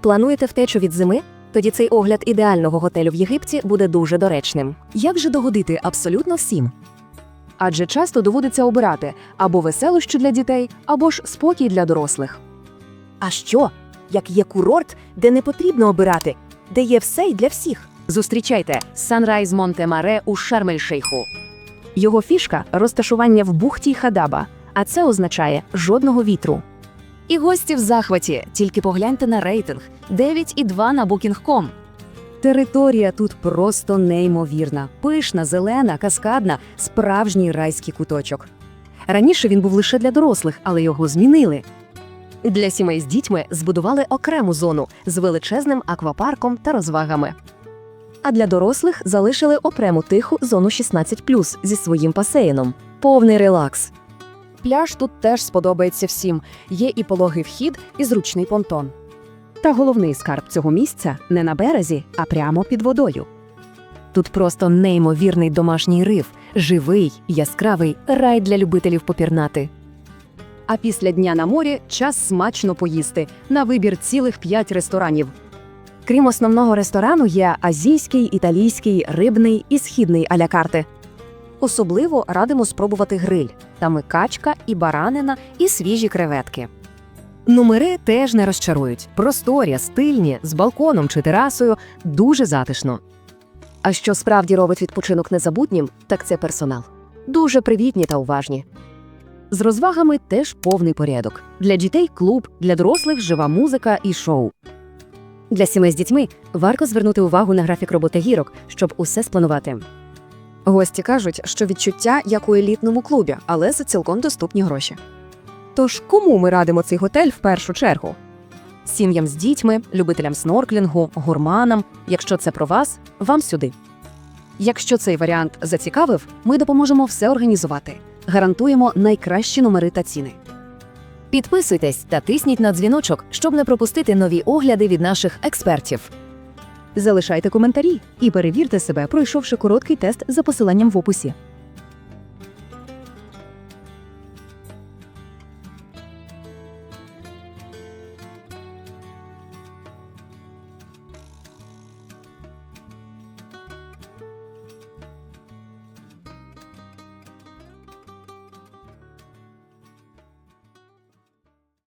Плануєте втечу від зими? Тоді цей огляд ідеального готелю в Єгипті буде дуже доречним. Як же догодити абсолютно всім? Адже часто доводиться обирати або веселощі для дітей, або ж спокій для дорослих. А що? Як є курорт, де не потрібно обирати, де є все й для всіх. Зустрічайте Sunrise Монте Маре у Шармель-Шейху. Його фішка розташування в бухті Хадаба, а це означає жодного вітру. І гості в захваті. Тільки погляньте на рейтинг 9,2 на Booking.com. Територія тут просто неймовірна, пишна, зелена, каскадна, справжній райський куточок. Раніше він був лише для дорослих, але його змінили. Для сімей з дітьми збудували окрему зону з величезним аквапарком та розвагами. А для дорослих залишили окрему тиху зону 16+, зі своїм басейном. Повний релакс. Пляж тут теж сподобається всім. Є і пологий вхід, і зручний понтон. Та головний скарб цього місця не на березі, а прямо під водою. Тут просто неймовірний домашній риф, живий, яскравий рай для любителів попірнати. А після дня на морі час смачно поїсти на вибір цілих п'ять ресторанів. Крім основного ресторану, є азійський, італійський, рибний і східний аля карти. Особливо радимо спробувати гриль. Там і качка, і баранина, і свіжі креветки. Номери теж не розчарують. Просторі, стильні, з балконом чи терасою, дуже затишно. А що справді робить відпочинок незабутнім, так це персонал. Дуже привітні та уважні. З розвагами теж повний порядок. Для дітей клуб, для дорослих жива музика і шоу. Для сімей з дітьми варто звернути увагу на графік роботи гірок, щоб усе спланувати. Гості кажуть, що відчуття як у елітному клубі, але за цілком доступні гроші. Тож кому ми радимо цей готель в першу чергу? Сім'ям з дітьми, любителям снорклінгу, гурманам. Якщо це про вас, вам сюди. Якщо цей варіант зацікавив, ми допоможемо все організувати. Гарантуємо найкращі номери та ціни. Підписуйтесь та тисніть на дзвіночок, щоб не пропустити нові огляди від наших експертів. Залишайте коментарі і перевірте себе, пройшовши короткий тест за посиланням в описі.